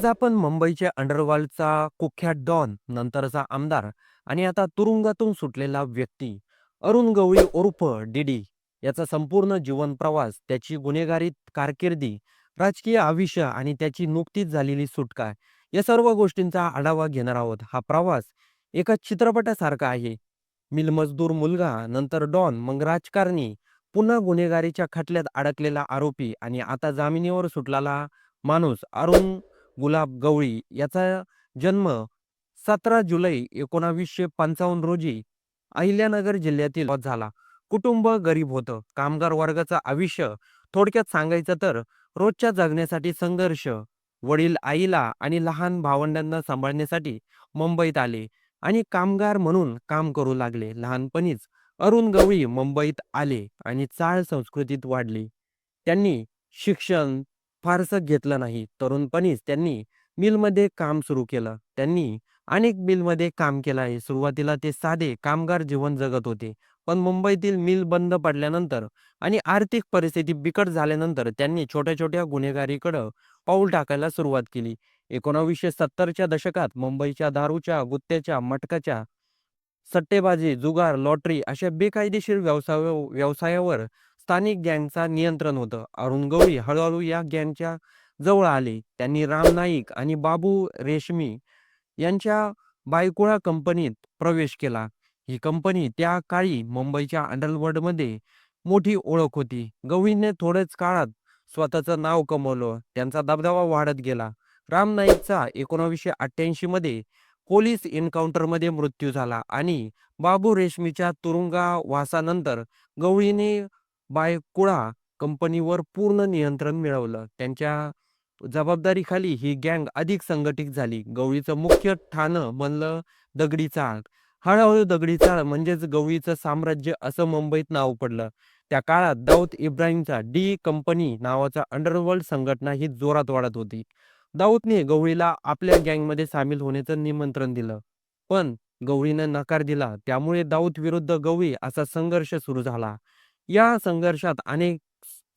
आज आपण मुंबईच्या अंडरवर्ल्डचा कुख्यात डॉन, नंतरचा आमदार आणि आता तुरुंगातून सुटलेला व्यक्ती अरुण गवळी उर्फ डीडी याचा संपूर्ण जीवन प्रवास, त्याची गुन्हेगारी कारकिर्दी, राजकीय आयुष्य आणि त्याची नुकतीच झालेली सुटका या सर्व गोष्टींचा आढावा घेणार आहोत. हा प्रवास एका चित्रपटासारखा आहे. मिलमजदूर मुलगा, नंतर डॉन, मग राजकारणी, पुन्हा गुन्हेगारीच्या खटल्यात अडकलेला आरोपी आणि आता जामिनीवर सुटलेला माणूस अरुण गुलाब गवळी याचा जन्म 17 जुलै 1955 रोजी अहिल्यानगर जिल्ह्यातील झाला. कुटुंब गरीब होतं. कामगार वर्गाचं आयुष्य थोडक्यात सांगायचं तर रोजच्या जगण्यासाठी संघर्ष. वडील आईला आणि लहान भावंडांना सांभाळण्यासाठी मुंबईत आले आणि कामगार म्हणून काम करू लागले. लहानपणीच अरुण गवळी मुंबईत आले आणि चाळ संस्कृतीत वाढली त्यांनी शिक्षण फारसं घेतलं नाही. तरुणपणीच त्यांनी मिलमध्ये काम सुरू केलं. त्यांनी अनेक मिलमध्ये काम केलं आहे. सुरुवातीला ते साधे कामगार जीवन जगत होते. पण मुंबईतील मिल बंद पडल्यानंतर आणि आर्थिक परिस्थिती बिकट झाल्यानंतर त्यांनी छोट्या-छोट्या गुन्हेगारीकडं पाऊल टाकायला सुरुवात केली. एकोणावीसशे सत्तरच्या दशकात मुंबईच्या दारूच्या, गुत्त्याच्या, मटकाच्या, सट्टेबाजी, जुगार, लॉटरी अशा बेकायदेशीर व्यवसाय व्यवसायावर स्थानिक गँगचा नियंत्रण होतं. अरुण गवळी हळूहळू या गँगच्या जवळ आले. त्यांनी राम नाईक आणि बाबू रेशमी यांच्या बायकुळा कंपनीत प्रवेश केला. ही कंपनी त्या काळी मुंबईच्या अंडरवर्ल्डमध्ये मोठी ओळख होती. गवळीने थोड्याच काळात स्वतःचं नाव कमवलं. त्यांचा दबदबा वाढत गेला. राम नाईकचा 1988 मध्ये पोलीस एन्काउंटरमध्ये मृत्यू झाला आणि बाबू रेशमीच्या तुरुंगावासानंतर गवळीने बायकुळा कंपनीवर पूर्ण नियंत्रण मिळवलं. त्यांच्या जबाबदारीखाली ही गँग अधिक संघटित झाली. गवळीचं मुख्य ठाणं बनलं दगडी चाळ. हळूहळू दगडी चाळ म्हणजेच गवळीचं साम्राज्य असं मुंबईत नाव पडलं. त्या काळात दाऊद इब्राहिमचा डी कंपनी नावाचा अंडरवर्ल्ड संघटना ही जोरात वाढत होती. दाऊदने गवळीला आपल्या गँगमध्ये सामील होण्याचं निमंत्रण दिलं. पण गवळीनं नकार दिला. त्यामुळे दाऊद विरुद्ध गवळी असा संघर्ष सुरू झाला. या संघर्षात अनेक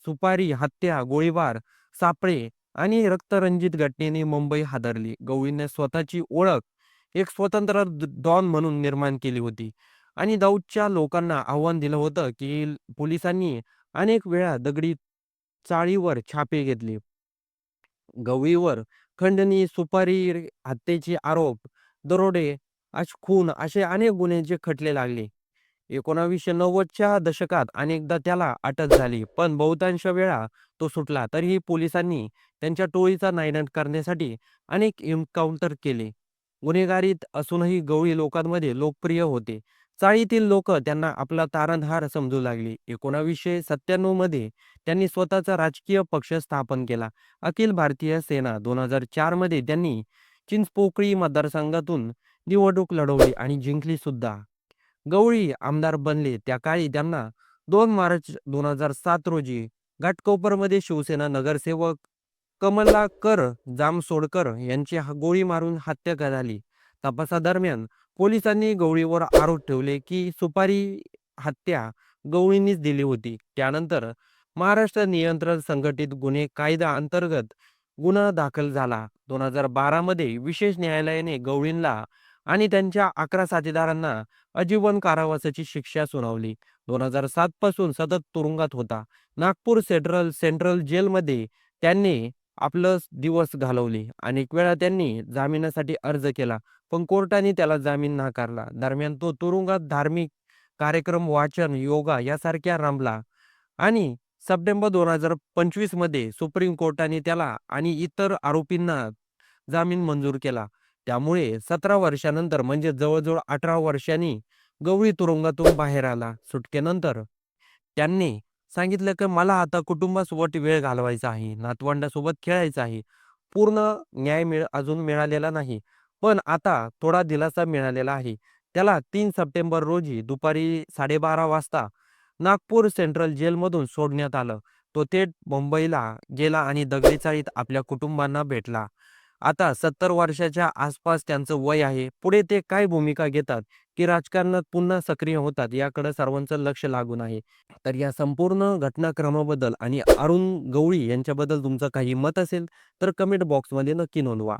सुपारी, हत्या, गोळीबार, सापळे आणि रक्तरंजित घटनेने मुंबई हादरली. गवळीने स्वतःची ओळख एक स्वतंत्र डॉन म्हणून निर्माण केली होती आणि दाऊदच्या लोकांना आव्हान दिलं होतं की पोलिसांनी अनेक वेळा दगडी चाळीवर छापे घेतले. गवळीवर खंडणी, सुपारी, हत्येचे आरोप, दरोडे, खून असे अनेक गुन्ह्यांचे खटले लागले. एकोणावीसशे नव्वदच्या दशकात अनेकदा त्याला अटक झाली, पण बहुतांश वेळा तो सुटला. तरीही पोलिसांनी त्यांच्या टोळीचा नायनाट करण्यासाठी अनेक एन्काउंटर केले. गुन्हेगारीत असूनही गवळी लोकांमध्ये लोकप्रिय होते. चाळीतील लोक त्यांना आपला तारणहार समजू लागले. 1997 मध्ये त्यांनी स्वतःचा राजकीय पक्ष स्थापन केला, अखिल भारतीय सेना. 2004 मध्ये त्यांनी चिंचपोकळी मतदारसंघातून निवडणूक लढवली आणि जिंकली सुद्धा. गवळी आमदार बनले त्या काळी त्यांना दोन मार्च 2007 रोजी घाटकोपरमध्ये शिवसेना नगरसेवक कमलाकर जामसोडकर यांची गोळी मारून हत्या झाली. तपासादरम्यान पोलिसांनी गवळीवर आरोप ठेवले की सुपारी हत्या गवळींनीच दिली होती. त्यानंतर महाराष्ट्र नियंत्रण संघटित गुन्हे कायदा अंतर्गत गुन्हा दाखल झाला. 2012 मध्ये विशेष न्यायालयाने गवळींना आणि त्यांच्या 11 साथीदारांना आजीवन कारावासाची शिक्षा सुनावली. 2007 पासून सतत तुरुंगात होता. नागपूर सेंट्रल सेंट्रल जेलमध्ये त्यांनी आपलं दिवस घालवले. अनेक वेळा त्यांनी जामिनासाठी अर्ज केला, पण कोर्टाने त्याला जामीन नाकारला. दरम्यान तो तुरुंगात धार्मिक कार्यक्रम, वाचन, योगा यासारख्या रमला आणि सप्टेंबर 2025 मध्ये सुप्रीम कोर्टाने त्याला आणि इतर आरोपींना जामीन मंजूर केला. त्यामुळे 17 वर्षानंतर म्हणजे जवळजवळ 18 वर्षांनी गवळी तुरुंगातून बाहेर आला. सुटकेनंतर त्यांनी सांगितलं की मला आता कुटुंबासोबत वेळ घालवायचा आहे, नातवंडासोबत खेळायचं आहे. पूर्ण न्याय मिळ अजून मिळालेला नाही, पण आता थोडा दिलासा मिळालेला आहे. त्याला तीन सप्टेंबर रोजी दुपारी 12:30 वाजता नागपूर सेंट्रल जेलमधून सोडण्यात आलं. तो थेट मुंबईला गेला आणि दगडी चाळीत आपल्या कुटुंबांना भेटला. आता 70 वर्षाच्या आसपास त्यांचं वय आहे. पुढे ते काय भूमिका घेतात, की राजकारणात पुन्हा सक्रिय होतात याकडे सर्वांचं लक्ष लागून आहे. तर या संपूर्ण घटनाक्रमाबद्दल आणि अरुण गवळी यांच्याबद्दल तुमचं काही मत असेल तर कमेंट बॉक्समध्ये नक्की नोंदवा.